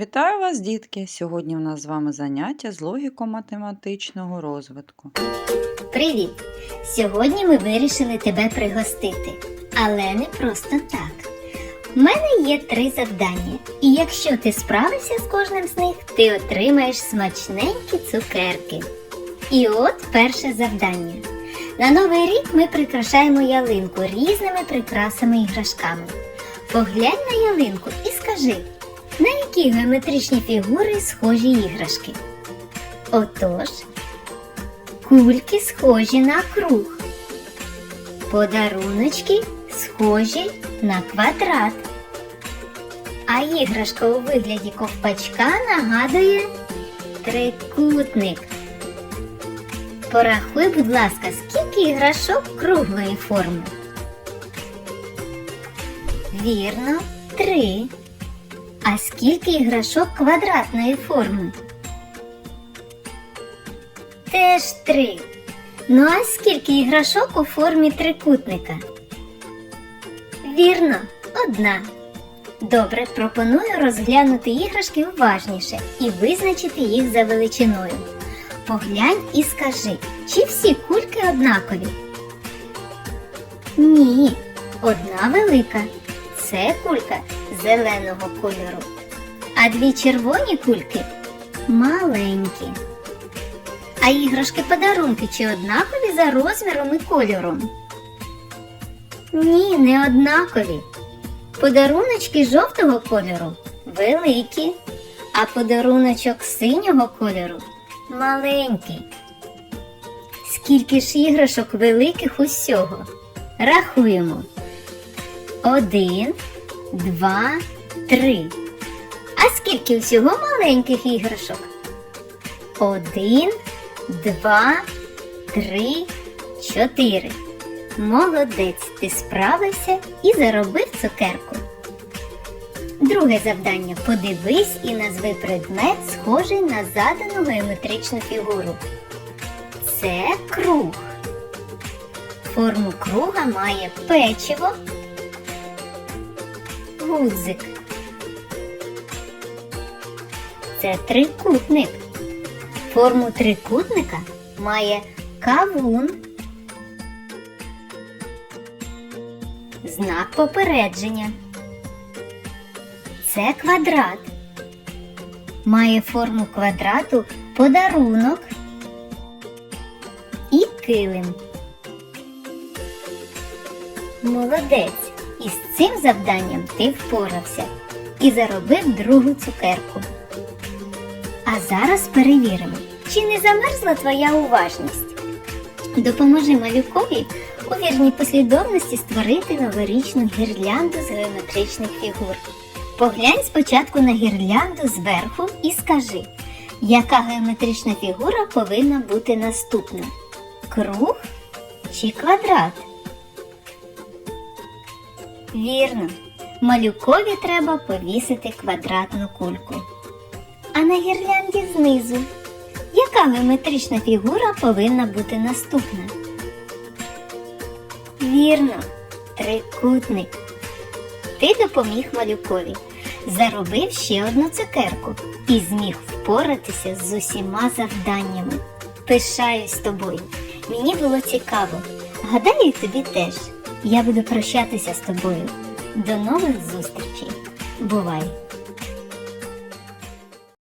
Вітаю вас, дітки! Сьогодні у нас з вами заняття з логіко-математичного розвитку. Привіт! Сьогодні ми вирішили тебе пригостити, але не просто так. У мене є три завдання, і якщо ти справишся з кожним з них, ти отримаєш смачненькі цукерки. І от перше завдання. На новий рік ми прикрашаємо ялинку різними прикрасами іграшками. Поглянь на ялинку і скажи, на які геометричні фігури схожі іграшки. Отож, Кульки схожі на круг. Подаруночки схожі на квадрат. А іграшка у вигляді ковпачка нагадує трикутник. Порахуй, будь ласка, скільки іграшок круглої форми. Вірно, три. А скільки іграшок квадратної форми? Теж три. Ну а скільки іграшок у формі трикутника? Вірно, одна. Добре, пропоную розглянути іграшки уважніше і визначити їх за величиною. Поглянь і скажи, чи всі кульки однакові? Ні, одна велика. Це кулька зеленого кольору. А дві червоні кульки маленькі. А іграшки подарунки чи однакові за розміром і кольором? Ні, не однакові. Подаруночки жовтого кольору великі, а подаруночок синього кольору маленький. Скільки ж іграшок великих усього? Рахуємо. Один, два, три. А скільки всього маленьких іграшок? Один, два, три, чотири. Молодець, ти справився і заробив цукерку. Друге завдання. Подивись і назви предмет, схожий на задану геометричну фігуру. Це круг. Форму круга має печиво, гудзик. Це трикутник. Форму трикутника має кавун, знак попередження. Це квадрат. Має форму квадрату подарунок і килим. Молодець! Із цим завданням ти впорався і заробив другу цукерку. А зараз перевіримо, чи не замерзла твоя уважність. Допоможи малюкові у вірній послідовності створити новорічну гірлянду з геометричних фігур. Поглянь спочатку на гірлянду зверху і скажи, яка геометрична фігура повинна бути наступна? Круг чи квадрат? Вірно, малюкові треба повісити квадратну кульку. А на гірлянді знизу. Яка геометрична фігура повинна бути наступна? Вірно, трикутник. Ти допоміг малюкові, заробив ще одну цукерку і зміг впоратися з усіма завданнями. Пишаюсь тобою. Мені було цікаво. Гадаю, тобі теж. Я буду прощатися з тобою. До нових зустрічей. Бувай!